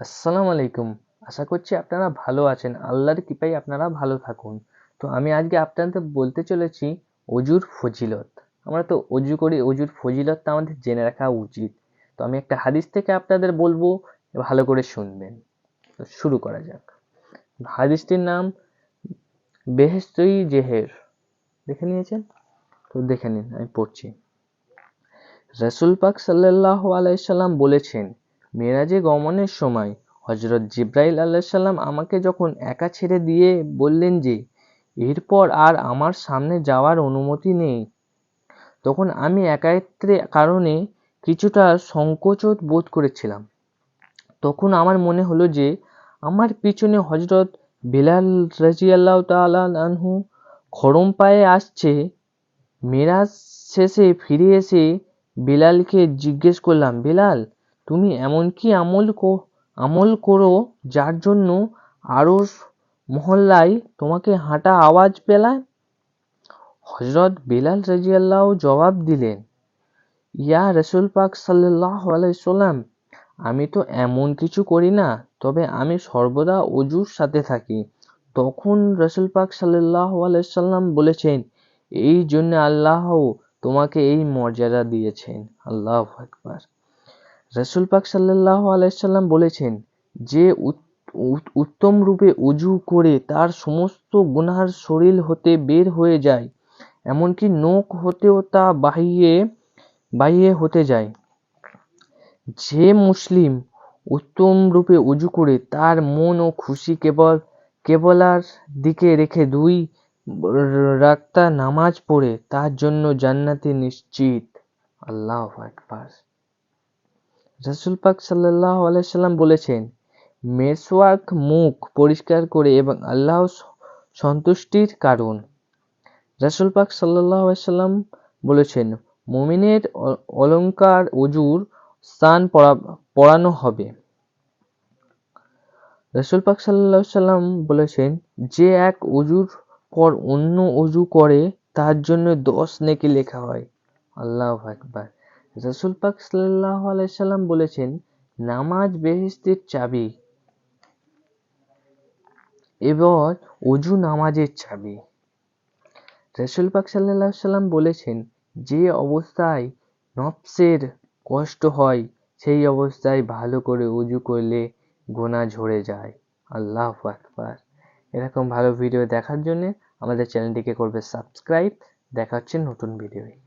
আসসালামু আলাইকুম। আশা করছি আপনারা ভালো আছেন। আল্লাহর কৃপায় আপনারা ভালো থাকুন। তো আমি আজকে আপনাদের বলতে চলেছি অজুর ফজিলত। আমরা তো অজু করি, অজুর ফজিলত ফজিলতটা আমাদের জেনে রাখা উচিত। তো আমি একটা হাদিস থেকে আপনাদের বলব, ভালো করে শুনবেন। তো শুরু করা যাক। হাদিসটির নাম বেহেস্তই জেহের। দেখে নিয়েছেন? তো দেখে নিন, আমি পড়ছি। রসুল পাক সাল্লাহ আলাইসাল্লাম বলেছেন মেরাজে গমনের সময় হজরত জিব্রাইল আলাইসাল্লাম আমাকে যখন একা ছেড়ে দিয়ে বললেন যে, এরপর আর আমার সামনে যাওয়ার অনুমতি নেই। তখন আমি একাত্রে কারণে কিছুটা সংকোচত বোধ করেছিলাম। তখন আমার মনে হলো যে, আমার পিছনে হজরত বিলাল রাজিয়াল্লাহ আনহু খরম পায়ে আসছে। মেরাজ শেষে ফিরে এসে বিলালকে জিজ্ঞেস করলাম, বিলাল তুমি এমন কি, আমল আমল করো, যার জন্য আরও মহল্লায় তোমাকে হাঁটা আওয়াজ পেলায়? হজরত বিলাল রাজিয়াল্লাহ জবাব দিলেন, ইয়া রসুল পাক সাল্লাহ আলাইসাল্লাম আমি তো এমন কিছু করি না, তবে আমি সর্বদা অজুর সাথে থাকি। তখন রসুল পাক সাল্লাহ আলাইসাল্লাম বলেছেন, এই জন্য আল্লাহ তোমাকে এই মর্যাদা দিয়েছেন। আল্লাহ আকবার। রসুল পাক সাল্লাহ আলাইসাল্লাম বলেছেন, যে উত্তম রূপে উজু করে তার সমস্ত গুনার শরীর হতে বের হয়ে যায়, এমনকি নোক হতেও তা বাহিয়ে বাহিয়ে হতে যায়। যে মুসলিম উত্তম রূপে উজু করে তার মন ও খুশি কেবল, কেবলার দিকে রেখে দুই রাক্তা নামাজ পড়ে, তার জন্য জান্নাতি নিশ্চিত। আল্লাহ একবার রাসুল পাক সাল্লাহ আলাইসাল্লাম বলেছেন, মেসওয়াক মুখ পরিষ্কার করে এবং আল্লাহ সন্তুষ্টির কারণ। রাসুল পাক সাল্লাহ সাল্লাম বলেছেন, মুমিনের অলঙ্কার অজুর স্থান পড়ানো হবে। রসুল পাক সাল্লাহ সাল্লাম বলেছেন, যে এক অজুর পর অন্য অজু করে, তার জন্য দশ নেকি লেখা হয়। আল্লাহ একবার রসুল পাক সাল্লাহ আলাইসাল্লাম বলেছেন, নামাজ বেহেস্তের চাবি এবার অজু নামাজের চাবি। রসুল পাক সাল্লাহ সাল্লাম বলেছেন, যে অবস্থায় নফসের কষ্ট হয়, সেই অবস্থায় ভালো করে উজু করলে গোনা ঝরে যায়। আল্লাহ আকবার। এরকম ভালো ভিডিও দেখার জন্য আমাদের চ্যানেলটিকে করবে সাবস্ক্রাইব দেখা হচ্ছে নতুন ভিডিওয়